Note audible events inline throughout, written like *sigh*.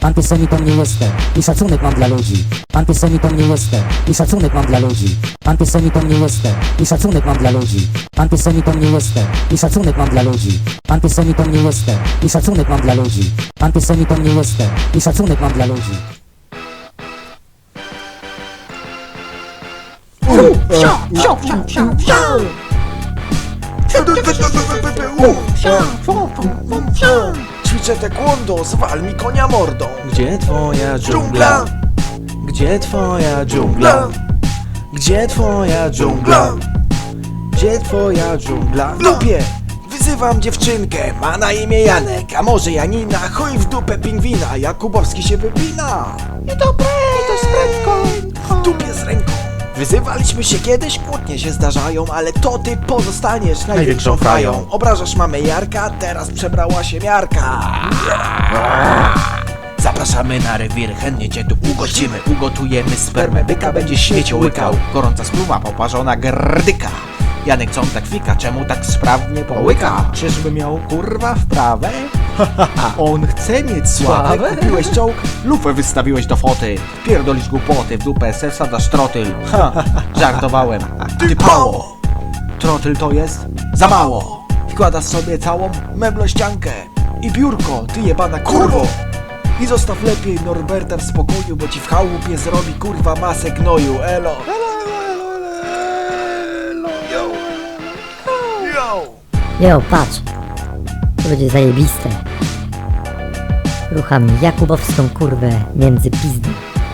Antysemitą nie jestem i szacunek mam dla ludzi. Antysemitą nie jestem i szacunek mam dla ludzi. Antysemitą nie jestem i szacunek mam dla ludzi. Antysemitą nie jestem i szacunek mam dla ludzi. Antysemitą nie jestem i szacunek mam dla ludzi. Antysemitą nie jestem i szacunek mam dla ludzi. Ćwiczę taekwondo, zwal mi konia mordą Gdzie twoja dżungla? Gdzie twoja dżungla? Gdzie twoja dżungla? Gdzie twoja dżungla? W dupie! Wyzywam dziewczynkę, ma na imię Janek A może Janina, chuj w dupę pingwina Jakubowski się wypina I dobre, i to z prędką W dupie z ręką Wyzywaliśmy się kiedyś, kłótnie się zdarzają Ale to ty pozostaniesz największą frają Obrażasz mamy Jarka, teraz przebrała się miarka. Zapraszamy na rewir, chętnie cię tu ugościmy. Ugotujemy spermę, byka będzie świecie łykał. Gorąca spluwa, poparzona grdyka Janek co on tak fika, czemu tak sprawnie połyka? Czyżby miał kurwa wprawę? *laughs* On chce mieć sławę? Sławę? Kupiłeś czołg? Lufę wystawiłeś do foty Pierdolisz głupoty, w dupę se wsadzasz trotyl Ha, żartowałem Ty pało! Trotyl to jest za mało Wkładasz sobie całą meblościankę I biurko, ty jebana kurwo i zostaw lepiej Norberta w spokoju, bo ci w chałupie zrobi kurwa masę gnoju, elo. Jo, patrz. To będzie zajebiste. Rucham Jakubowską kurwę między pizdy.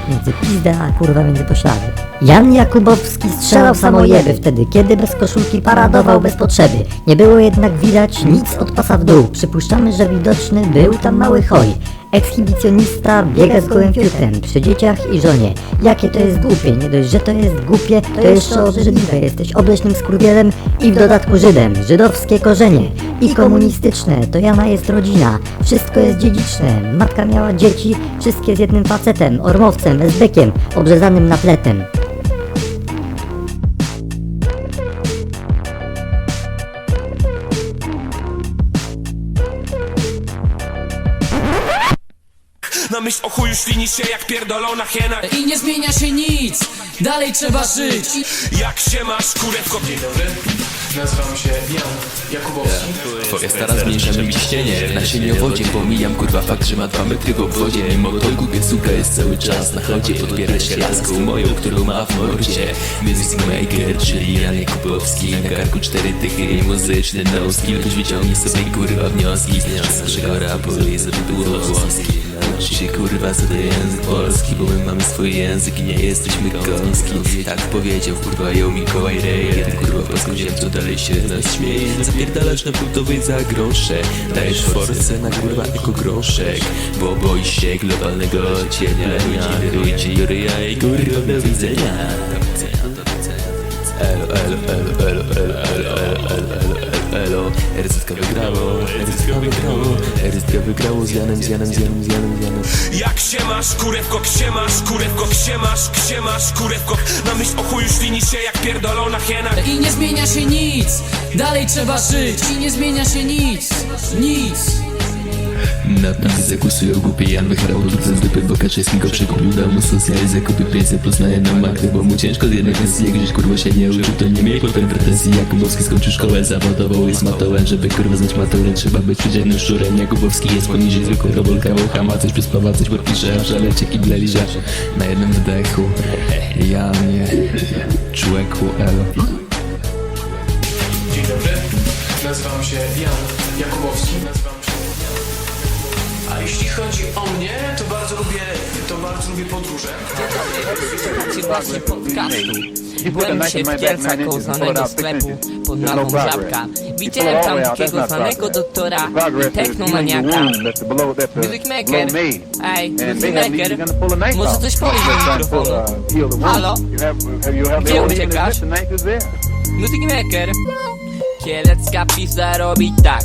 Między pizdę a kurwa między poślady. Jan Jakubowski strzelał samojeby wtedy, kiedy bez koszulki paradował bez potrzeby. Nie było jednak widać nic od pasa w dół. Przypuszczamy, że widoczny był tam mały hoj. Ekshibicjonista biega z gołym fiutem przy dzieciach i żonie. Jakie to jest głupie, nie dość, że to jest głupie, to jeszcze obrzydliwe. Jesteś obleśnym skurwielem i w dodatku Żydem. Żydowskie korzenie i komunistyczne, to Jana jest rodzina. Wszystko jest dziedziczne. Matka miała dzieci, wszystkie z jednym facetem, ormowcem, esbekiem, obrzezanym napletem. Na myśl o chuju ślinisz się jak pierdolona hiena I nie zmienia się nic, dalej trzeba żyć. Jak się masz kurewko Dzień dobry, nazywam się Jan Jakubowski. Twoja stara zmniejsza mi ciśnienie Na sieniowodzie pomijam kurwa fakt, że ma dwa metry w obwodzie. Mimo to głupia suka jest cały czas na chodzie. Podbiera się laską moją, którą ma w mordzie. Music maker, czyli Jan Jakubowski. Na karku cztery tychy i muzyczny noski. Ktoś wyciągnie sobie kurwa wnioski. Z naszego rapu i zrobił włoski Nauczy się kurwa to język polski Bo my mamy swój język i nie jesteśmy gąski. Tak powiedział kurwa ją Mikołaj Rejer Kurwa paskudziem co dalej się nas śmieje. Zapierdalasz na budowej za grosze. Dajesz forsę na kurwa jako groszek. Bo boisz się globalnego cienia. Ludzi wyrujcie Juryja i kurwa do widzenia Elo, elo, elo, elo, elo, elo, elo, elo, elo, elo, RZK wygrało, RZK wygrało RZK wygrało z Janem, z Janem, z Janem, z Janem, z Janem Jak się masz kurewko, kie masz kurewko, kie masz, kie masz kurewko Na myśl o chuju ślinisz się jak pierdolona hiena I nie zmienia się nic, dalej trzeba żyć I nie zmienia się nic, nic Na pizdę głosują głupie Jan dupy, bo przekupił Dał mu socjal, zakupy pieniądze poznaje na Magdę Bo mu ciężko z jednej kwestii, jak gdzieś kurwa się nie uczył To nie miej potem pretensji, Jakubowski skończył szkołę zawodową Jest matołem, żeby kurwa znać maturę Trzeba być codziennym szczurem, Jakubowski jest poniżej zwykłego bolka Wołka ma coś przyspawa, coś podpisze, a żalecie kible liże. Na jednym wydechu, Janie, człeku, elo Dzień dobry, nazywam się Jan Jakubowski. A jeśli chodzi o mnie, to bardzo lubię, to bardzo lubię podróże właśnie podcastu. Byłem się w Kielcach koło znanego sklepu pod nazwą Żabka. Widziałem tam takiego znanego doktora technomaniaka. Music Maker. Ej, Music Maker. Może coś powiesz do mikrofonu? Halo? Gdzie uciekasz? Music Maker. Kielecka pizza robi tak.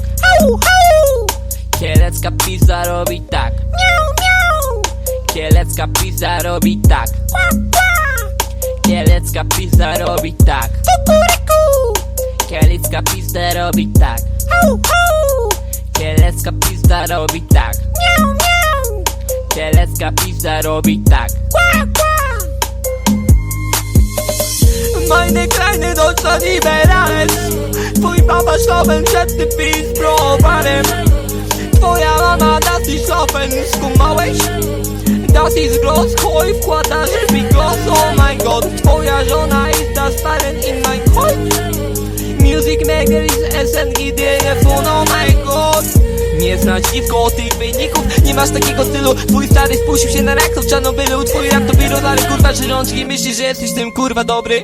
Kielecka pizza robi tak. Kielecka pizza robi tak. Kielecka pizza robi tak. Kielecka pizza robi tak. Kielecka pizza robi tak. Kielecka pizza robi tak Meine kleine Deutschland liberales Twój papa szlafen przed tym browarem Twoja mama das ist szlafen skumałeś? Das ist groß, Koi wkładasz mi głos Oh my god Twoja żona ist das talent in my coin Music maker is SNG telefon Oh my god nie znać dziwko tych wyników Nie masz takiego stylu. Twój stary spuścił się na reaktor w Czarnobylu. Twój rap to wirus, ale kurwa czy rączki. Myślisz, że jesteś tym kurwa dobry?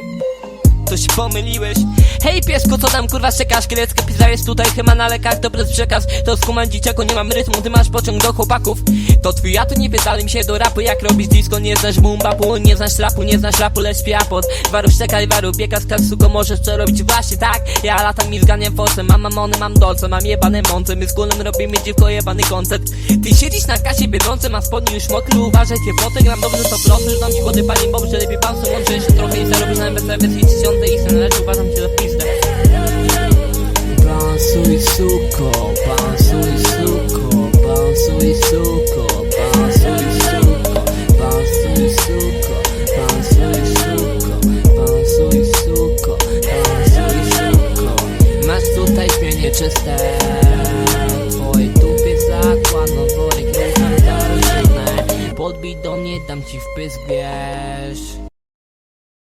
To się pomyliłeś Hej piesko, co tam kurwa czekasz? Kielecka pizza jest tutaj, chyba na lekach. To bez przekaz To skumam dzieciako, nie mam rytmu, ty masz pociąg do chłopaków To twój nie pytali mi się do rapu Jak robisz disco, nie znasz boom bapu Nie znasz rapu, nie znasz rapu, lecz piapot Waru czekaj, waru biega z suko Możesz to robić właśnie tak. Ja latam i zganiam fosem Mam mamony, mam dolce, mam jebane mące. My z kulem robimy dziwko jebany koncert. Ty siedzisz na kasie biedronce, mam spodnie już mokry Uważaj cieploty, gram dobrze to proszę dam ci chłody, panie Bob, że lepiej pan łączy jeszcze trochę I zarobisz na MBC, i tysiące i sen Lecz uważam cię za pizdę. Bansuj suko, Masz tutaj śmienie czyste, twoje dupie zakład, no worek Podbij do mnie, dam ci wpysk, wiesz